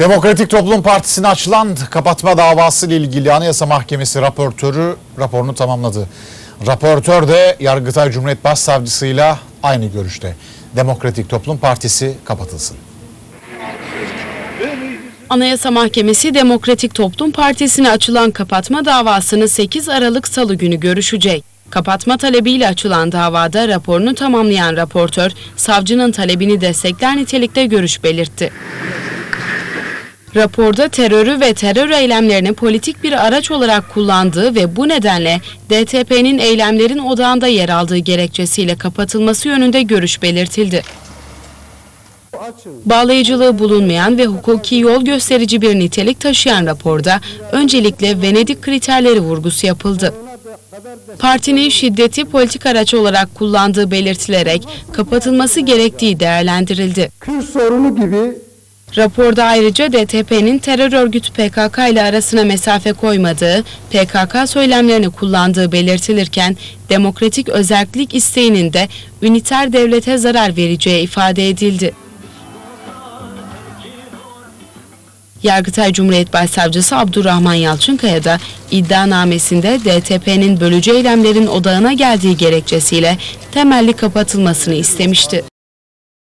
Demokratik Toplum Partisi'ne açılan kapatma davası ile ilgili Anayasa Mahkemesi raportörü raporunu tamamladı. Raportör de Yargıtay Cumhuriyet Başsavcısıyla aynı görüşte. Demokratik Toplum Partisi kapatılsın. Anayasa Mahkemesi Demokratik Toplum Partisi'ne açılan kapatma davasını 8 Aralık Salı günü görüşecek. Kapatma talebiyle açılan davada raporunu tamamlayan raportör, savcının talebini destekler nitelikte görüş belirtti. Raporda terörü ve terör eylemlerini politik bir araç olarak kullandığı ve bu nedenle DTP'nin eylemlerin odağında yer aldığı gerekçesiyle kapatılması yönünde görüş belirtildi. Bağlayıcılığı bulunmayan ve hukuki yol gösterici bir nitelik taşıyan raporda öncelikle Venedik kriterleri vurgusu yapıldı. Partinin şiddeti politik araç olarak kullandığı belirtilerek kapatılması gerektiği değerlendirildi. Kürt sorunu gibi Raporda ayrıca DTP'nin terör örgütü PKK ile arasına mesafe koymadığı, PKK söylemlerini kullandığı belirtilirken demokratik özellik isteğinin de üniter devlete zarar vereceği ifade edildi. Yargıtay Cumhuriyet Başsavcısı Abdurrahman Yalçınkaya da iddianamesinde DTP'nin bölücü eylemlerin odağına geldiği gerekçesiyle temelli kapatılmasını istemişti.